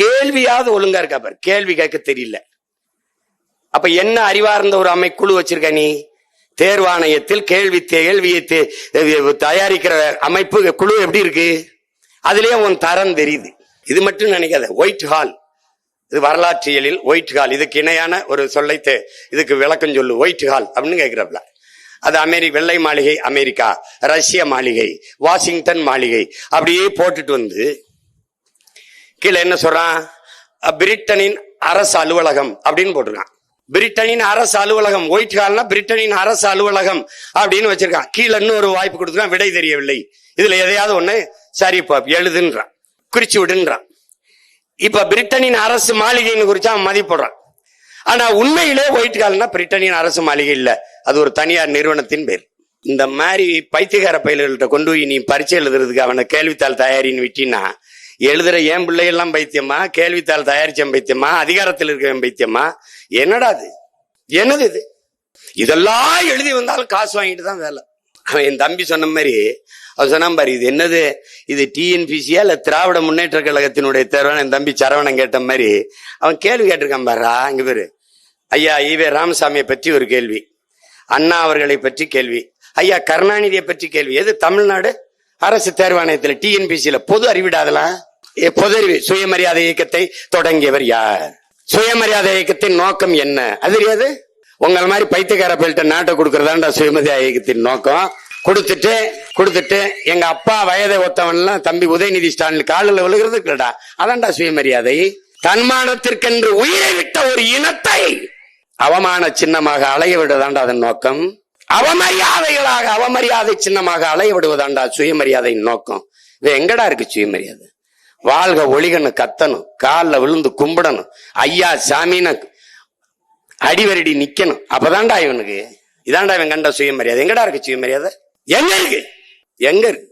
கேள்வியாவது ஒழுங்கா இருக்கா பாரு. கேள்வி கேட்க தெரியல. அப்ப என்ன அறிவார்ந்த ஒரு அமைக்குழு குழு வச்சிருக்க நீ? தேர்வாணையத்தில் கேள்வி கேள்வியை தே- தயாரிக்கிற அமைப்பு குழு எப்படி இருக்கு? அதுலயே உன் தரம் தெரியுது. இது மட்டும் நினைக்காத. ஒயிட் ஹால் இது வரலாற்றியலில் ஒயிட் ஹால் இதுக்கு இணையான ஒரு சொல்லை தே- இதுக்கு விளக்கம் சொல்லு. ஒயிட் ஹால் அப்படின்னு கேட்கிறப்பல அது அமெரி வெள்ளை மாளிகை அமெரிக்கா ரஷ்ய மாளிகை வாஷிங்டன் மாளிகை. அப்படியே போட்டுட்டு வந்து கீழே என்ன சொல்றான்? பிரிட்டனின் அரசு அலுவலகம் அப்படின்னு போட்டிருக்கான். பிரிட்டனின் அரசு அலுவலகம் ஒயிட் ஹால்னா பிரிட்டனின் அரசு அலுவலகம் அப்படின்னு வச்சிருக்கான். கீழே இன்னொரு வாய்ப்பு கொடுத்துருக்கான் விடை தெரியவில்லை. இதுல எதையாவது ஒண்ணு சரி எழுதுன்றான் குறிச்சு விடுன்றான். இப்ப பிரிட்டனின் அரசு மாளிகைன்னு குறிச்சா அவன் மதிப்பிடுறான். ஆனா உண்மையிலே ஒயிட் ஹால்னா பிரிட்டனின் அரசு மாளிகை இல்ல. அது ஒரு தனியார் நிறுவனத்தின் பேர். இந்த மாதிரி பைத்தியக்கார பயில்கள்கிட்ட கொண்டு போய் நீ பரிச்சை எழுதுறதுக்கு அவனை கேள்வித்தாள் தயாரின்னு விட்டினா எழுதுற என் பிள்ளையெல்லாம் பைத்தியமா? கேள்வித்தாள் தயாரிச்சேன் பைத்தியமா? அதிகாரத்தில் இருக்கிறேன் பைத்தியமா? என்னடா இது என்னது இது? இதெல்லாம் எழுதி வந்தாலும் காசு வாங்கிட்டு தான் வேலை. அவன் என் தம்பி சொன்ன மாதிரி அவன் சொன்னான் பாரு இது என்னது? இது டிஎன்பிசியா இல்லை திராவிட முன்னேற்ற கழகத்தினுடைய தேர்வான என் தம்பி சரவணன் கேட்ட மாதிரி அவன் கேள்வி கேட்டிருக்கான் பாரா இங்க பேரு. ஐயா ஈவே ராமசாமியை பற்றி ஒரு கேள்வி. அண்ணா அவர்களை பற்றி கேள்வி. ஐயா கருணாநிதியை பற்றி கேள்வி. எது தமிழ்நாடு அரசு தேர்வாணையத்தில் டிஎன்பிசியில் பொது அறிவிடாதலாம் பொதறிவு. சுயமரியாதை இயக்கத்தை தொடங்கியவர் யார்? சுயமரியாதை இயக்கத்தின் நோக்கம் என்ன? அது தெரியாது? உங்கள மாதிரி பைத்தியக்கார பயில்கிட்ட நாட்டை கொடுக்கறதாண்டா சுயமரியாதை இயக்கத்தின் நோக்கம்? கொடுத்துட்டு கொடுத்துட்டு எங்க அப்பா வயதை ஒத்தவன்லாம் தம்பி உதயநிதி ஸ்டாலின் காலில் விழுகிறது இல்லடா அதான்டா சுயமரியாதை. தன்மானத்திற்கென்று உயிரை விட்ட ஒரு இனத்தை அவமான சின்னமாக அலைய விடுவதாண்டா அதன் நோக்கம்? அவமரியாதைகளாக அவமரியாதை சின்னமாக அலைய விடுவதாண்டா சுயமரியாதையின் நோக்கம்? இது எங்கடா இருக்கு சுயமரியாதை? வாழ்க ஒளிகன்னு கத்தணும். காலில் விழுந்து கும்பிடணும். ஐயா சாமின்னு அடிவரடி நிக்கணும். அப்பதான்டா இவனுக்கு. இதான்டா இவன் கண்ட சுயமரியாதை. எங்கடா இருக்கு சுயமரியாதை? எங்க இருக்கு? எங்க இருக்கு?